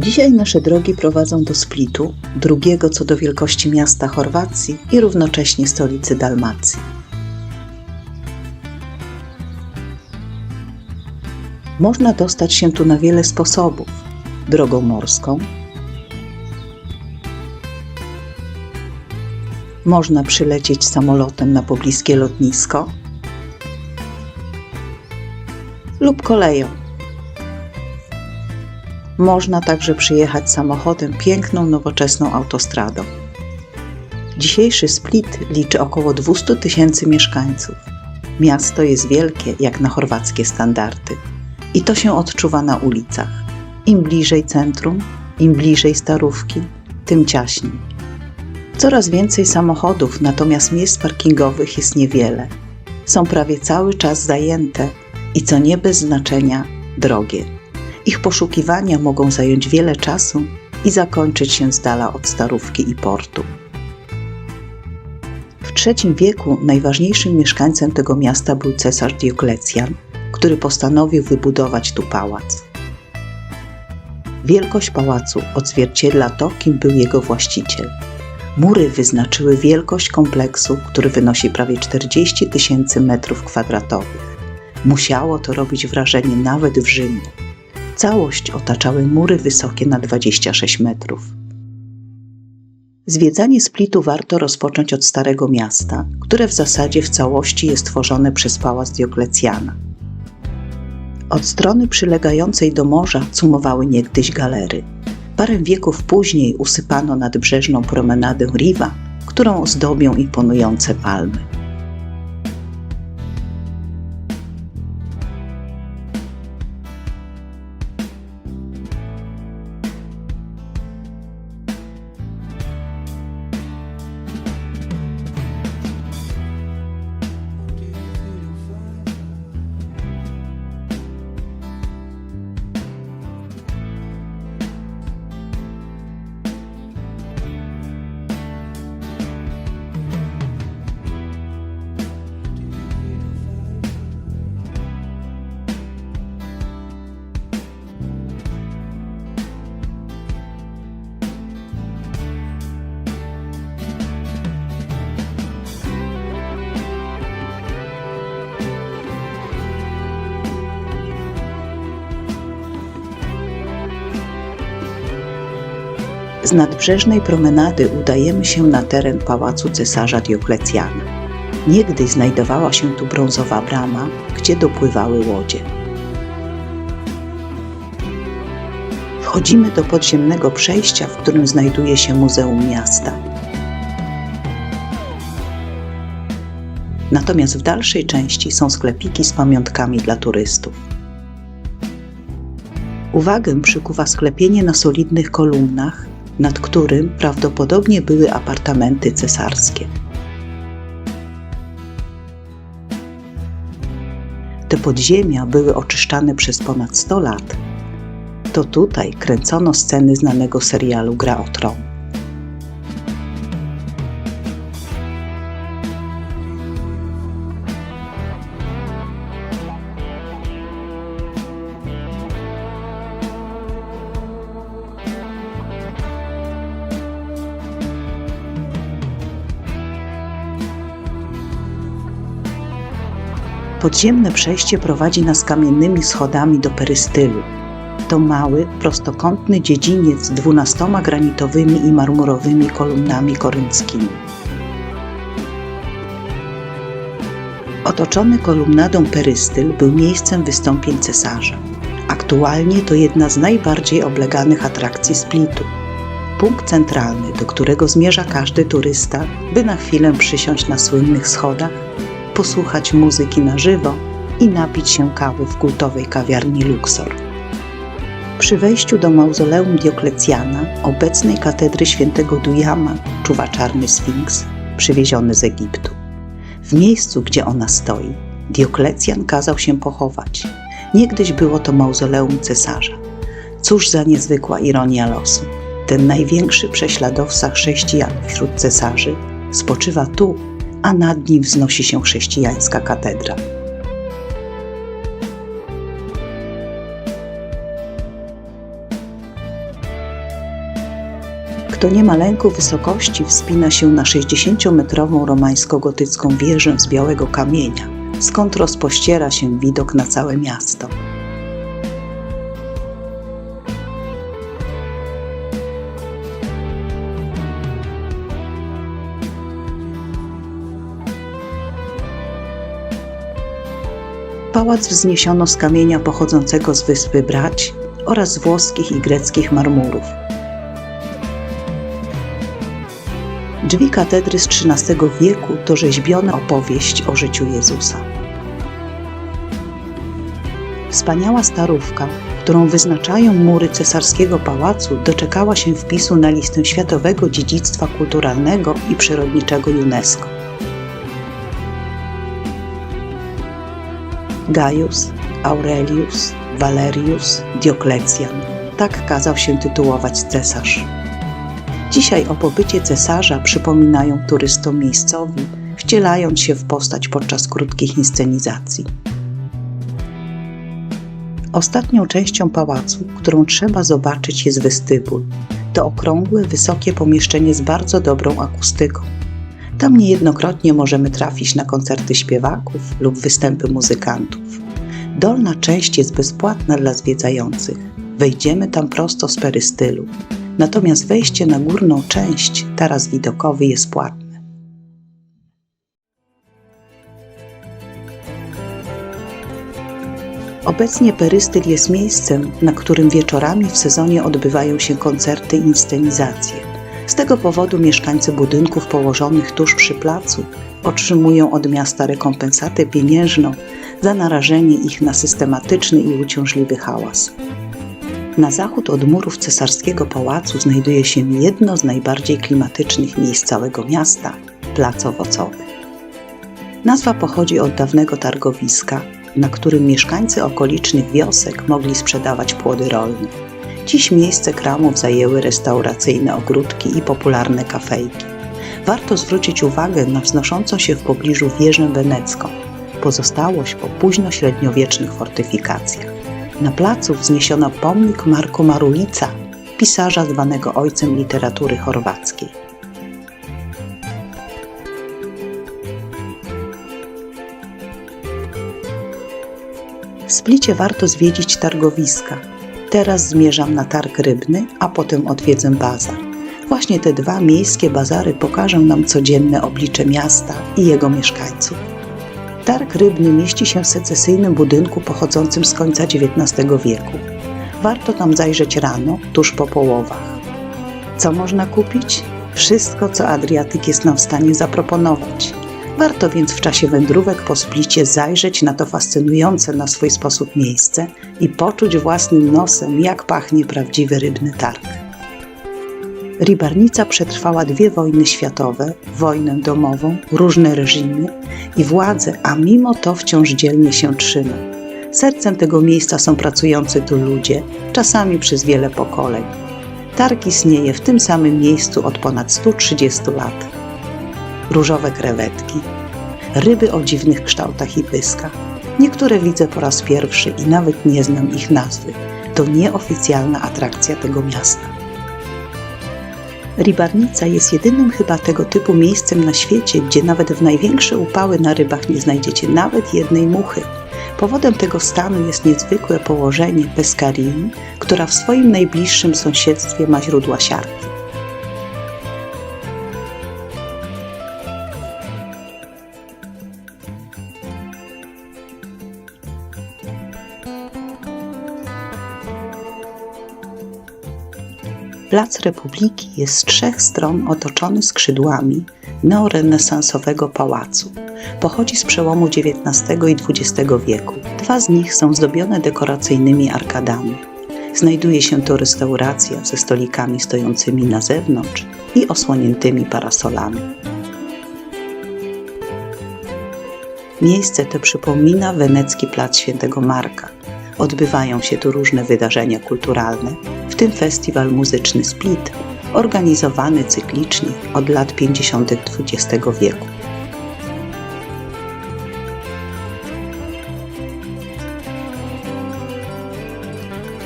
Dzisiaj nasze drogi prowadzą do Splitu, drugiego co do wielkości miasta Chorwacji i równocześnie stolicy Dalmacji. Można dostać się tu na wiele sposobów: drogą morską, można przylecieć samolotem na pobliskie lotnisko lub koleją. Można także przyjechać samochodem piękną, nowoczesną autostradą. Dzisiejszy Split liczy około 200 tysięcy mieszkańców. Miasto jest wielkie, jak na chorwackie standardy. I to się odczuwa na ulicach. Im bliżej centrum, im bliżej starówki, tym ciaśniej. Coraz więcej samochodów, natomiast miejsc parkingowych jest niewiele. Są prawie cały czas zajęte i co nie bez znaczenia drogie. Ich poszukiwania mogą zająć wiele czasu i zakończyć się z dala od starówki i portu. W III wieku najważniejszym mieszkańcem tego miasta był cesarz Dioklecjan, który postanowił wybudować tu pałac. Wielkość pałacu odzwierciedla to, kim był jego właściciel. Mury wyznaczyły wielkość kompleksu, który wynosi prawie 40 tysięcy metrów kwadratowych. Musiało to robić wrażenie nawet w Rzymie. Całość otaczały mury wysokie na 26 metrów. Zwiedzanie Splitu warto rozpocząć od Starego Miasta, które w zasadzie w całości jest tworzone przez pałac Dioklecjana. Od strony przylegającej do morza cumowały niegdyś galery. Parę wieków później usypano nadbrzeżną promenadę Riva, którą ozdobią imponujące palmy. Z nadbrzeżnej promenady udajemy się na teren pałacu cesarza Dioklecjana. Niegdyś znajdowała się tu brązowa brama, gdzie dopływały łodzie. Wchodzimy do podziemnego przejścia, w którym znajduje się Muzeum Miasta. Natomiast w dalszej części są sklepiki z pamiątkami dla turystów. Uwagę przykuwa sklepienie na solidnych kolumnach, nad którym prawdopodobnie były apartamenty cesarskie. Te podziemia były oczyszczane przez ponad 100 lat. To tutaj kręcono sceny znanego serialu Gra o Tron. Podziemne przejście prowadzi nas kamiennymi schodami do perystylu. To mały, prostokątny dziedziniec z dwunastoma granitowymi i marmurowymi kolumnami korynckimi. Otoczony kolumnadą perystyl był miejscem wystąpień cesarza. Aktualnie to jedna z najbardziej obleganych atrakcji Splitu. Punkt centralny, do którego zmierza każdy turysta, by na chwilę przysiąść na słynnych schodach posłuchać muzyki na żywo i napić się kawy w kultowej kawiarni Luxor. Przy wejściu do mauzoleum Dioklecjana, obecnej katedry świętego Dujama, czuwa czarny sfinks przywieziony z Egiptu. W miejscu, gdzie ona stoi, Dioklecjan kazał się pochować. Niegdyś było to mauzoleum cesarza. Cóż za niezwykła ironia losu. Ten największy prześladowca chrześcijan wśród cesarzy spoczywa tu, a nad nim wznosi się chrześcijańska katedra. Kto nie ma lęku wysokości, wspina się na 60-metrową romańsko-gotycką wieżę z białego kamienia, skąd rozpościera się widok na całe miasto. Pałac wzniesiono z kamienia pochodzącego z wyspy Brać oraz włoskich i greckich marmurów. Drzwi katedry z XIII wieku to rzeźbiona opowieść o życiu Jezusa. Wspaniała starówka, którą wyznaczają mury cesarskiego pałacu, doczekała się wpisu na listę Światowego Dziedzictwa Kulturalnego i Przyrodniczego UNESCO. Gaius, Aurelius, Valerius, Dioklecjan. Tak kazał się tytułować cesarz. Dzisiaj o pobycie cesarza przypominają turystom miejscowi, wcielając się w postać podczas krótkich inscenizacji. Ostatnią częścią pałacu, którą trzeba zobaczyć, jest westybul. To okrągłe, wysokie pomieszczenie z bardzo dobrą akustyką. Tam niejednokrotnie możemy trafić na koncerty śpiewaków lub występy muzykantów. Dolna część jest bezpłatna dla zwiedzających. Wejdziemy tam prosto z perystylu. Natomiast wejście na górną część, taras widokowy, jest płatne. Obecnie perystyl jest miejscem, na którym wieczorami w sezonie odbywają się koncerty i inscenizacje. Z tego powodu mieszkańcy budynków położonych tuż przy placu otrzymują od miasta rekompensatę pieniężną za narażenie ich na systematyczny i uciążliwy hałas. Na zachód od murów cesarskiego pałacu znajduje się jedno z najbardziej klimatycznych miejsc całego miasta plac owocowy. Nazwa pochodzi od dawnego targowiska, na którym mieszkańcy okolicznych wiosek mogli sprzedawać płody rolne. Dziś miejsce kramów zajęły restauracyjne ogródki i popularne kafejki. Warto zwrócić uwagę na wznoszącą się w pobliżu wieżę wenecką, pozostałość po późnośredniowiecznych fortyfikacjach. Na placu wzniesiono pomnik Marko Marulica, pisarza zwanego ojcem literatury chorwackiej. W Splicie warto zwiedzić targowiska. Teraz zmierzam na targ rybny, a potem odwiedzę bazar. Właśnie te dwa miejskie bazary pokażą nam codzienne oblicze miasta i jego mieszkańców. Targ rybny mieści się w secesyjnym budynku pochodzącym z końca XIX wieku. Warto tam zajrzeć rano, tuż po połowach. Co można kupić? Wszystko, co Adriatyk jest nam w stanie zaproponować. Warto więc w czasie wędrówek po Splicie zajrzeć na to fascynujące na swój sposób miejsce i poczuć własnym nosem, jak pachnie prawdziwy rybny targ. Ribarnica przetrwała dwie wojny światowe, wojnę domową, różne reżimy i władze, a mimo to wciąż dzielnie się trzyma. Sercem tego miejsca są pracujący tu ludzie, czasami przez wiele pokoleń. Targ istnieje w tym samym miejscu od ponad 130 lat. Różowe krewetki, ryby o dziwnych kształtach i pyskach. Niektóre widzę po raz pierwszy i nawet nie znam ich nazwy. To nieoficjalna atrakcja tego miasta. Ribarnica jest jedynym chyba tego typu miejscem na świecie, gdzie nawet w największe upały na rybach nie znajdziecie nawet jednej muchy. Powodem tego stanu jest niezwykłe położenie Pescarii, która w swoim najbliższym sąsiedztwie ma źródła siarki. Plac Republiki jest z trzech stron otoczony skrzydłami neorenesansowego pałacu. Pochodzi z przełomu XIX i XX wieku. Dwa z nich są zdobione dekoracyjnymi arkadami. Znajduje się tu restauracja ze stolikami stojącymi na zewnątrz i osłoniętymi parasolami. Miejsce to przypomina wenecki plac Świętego Marka. Odbywają się tu różne wydarzenia kulturalne, w tym festiwal muzyczny Split, organizowany cyklicznie od lat 50. XX wieku.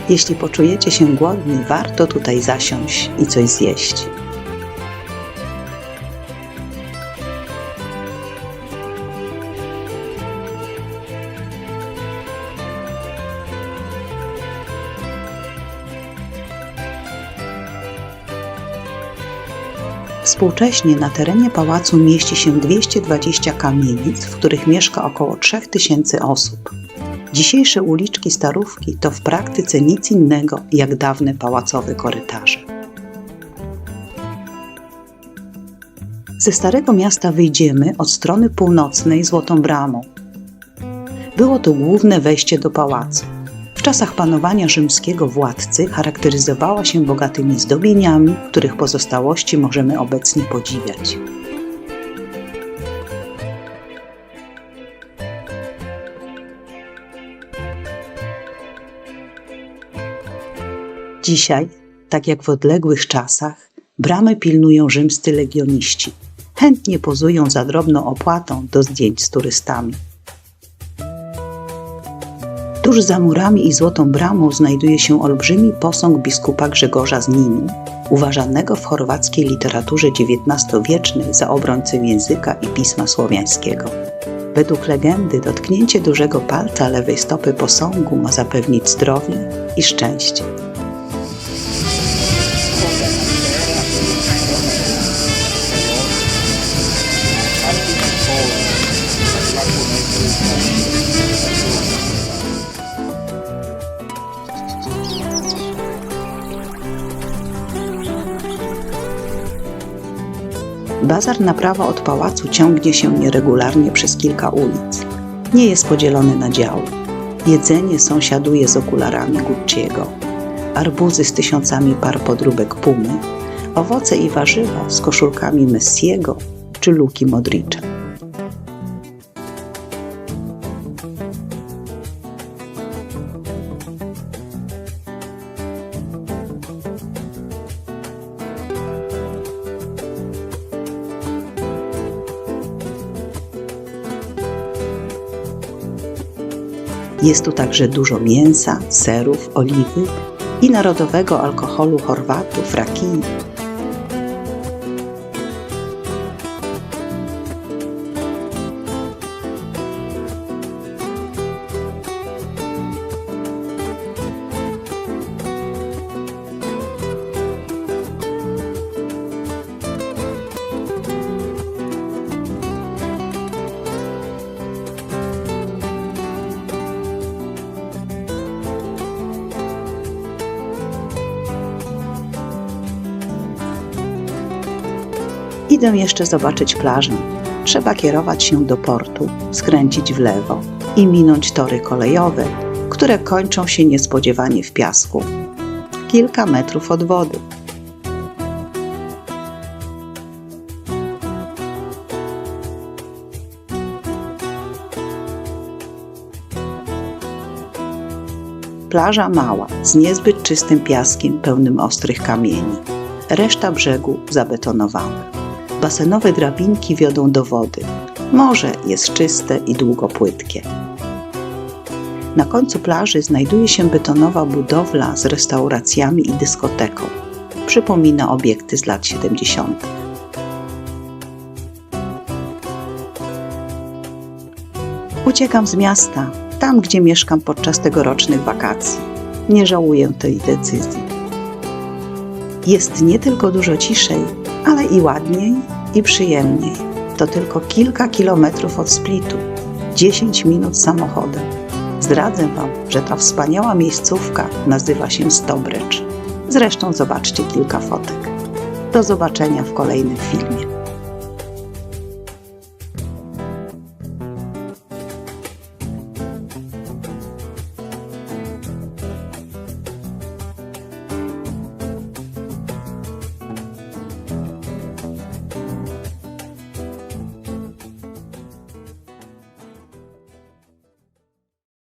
Jeśli poczujecie się głodni, warto tutaj zasiąść i coś zjeść. Współcześnie na terenie pałacu mieści się 220 kamienic, w których mieszka około 3000 osób. Dzisiejsze uliczki Starówki to w praktyce nic innego jak dawne pałacowe korytarze. Ze Starego Miasta wyjdziemy od strony północnej Złotą Bramą. Było to główne wejście do pałacu. Czasach panowania rzymskiego władcy charakteryzowała się bogatymi zdobieniami, których pozostałości możemy obecnie podziwiać. Dzisiaj, tak jak w odległych czasach, bramy pilnują rzymscy legioniści. Chętnie pozują za drobną opłatą do zdjęć z turystami. Tuż za murami i złotą bramą znajduje się olbrzymi posąg biskupa Grzegorza z Ninu, uważanego w chorwackiej literaturze XIX-wiecznej za obrońcę języka i pisma słowiańskiego. Według legendy dotknięcie dużego palca lewej stopy posągu ma zapewnić zdrowie i szczęście. Bazar na prawo od pałacu ciągnie się nieregularnie przez kilka ulic. Nie jest podzielony na działy. Jedzenie sąsiaduje z okularami Gucci'ego. Arbuzy z tysiącami par podróbek Pumy, owoce i warzywa z koszulkami Messiego czy Luki Modricza. Jest tu także dużo mięsa, serów, oliwy i narodowego alkoholu Chorwatów, rakii. Idę jeszcze zobaczyć plażę. Trzeba kierować się do portu, skręcić w lewo i minąć tory kolejowe, które kończą się niespodziewanie w piasku. Kilka metrów od wody. Plaża mała, z niezbyt czystym piaskiem pełnym ostrych kamieni. Reszta brzegu zabetonowana. Basenowe drabinki wiodą do wody. Morze jest czyste i długo płytkie. Na końcu plaży znajduje się betonowa budowla z restauracjami i dyskoteką. Przypomina obiekty z lat 70. Uciekam z miasta, tam gdzie mieszkam podczas tegorocznych wakacji. Nie żałuję tej decyzji. Jest nie tylko dużo ciszej, ale i ładniej i przyjemniej. To tylko kilka kilometrów od Splitu, 10 minut samochodem. Zdradzę Wam, że ta wspaniała miejscówka nazywa się Stobrecz. Zresztą zobaczcie kilka fotek. Do zobaczenia w kolejnym filmie.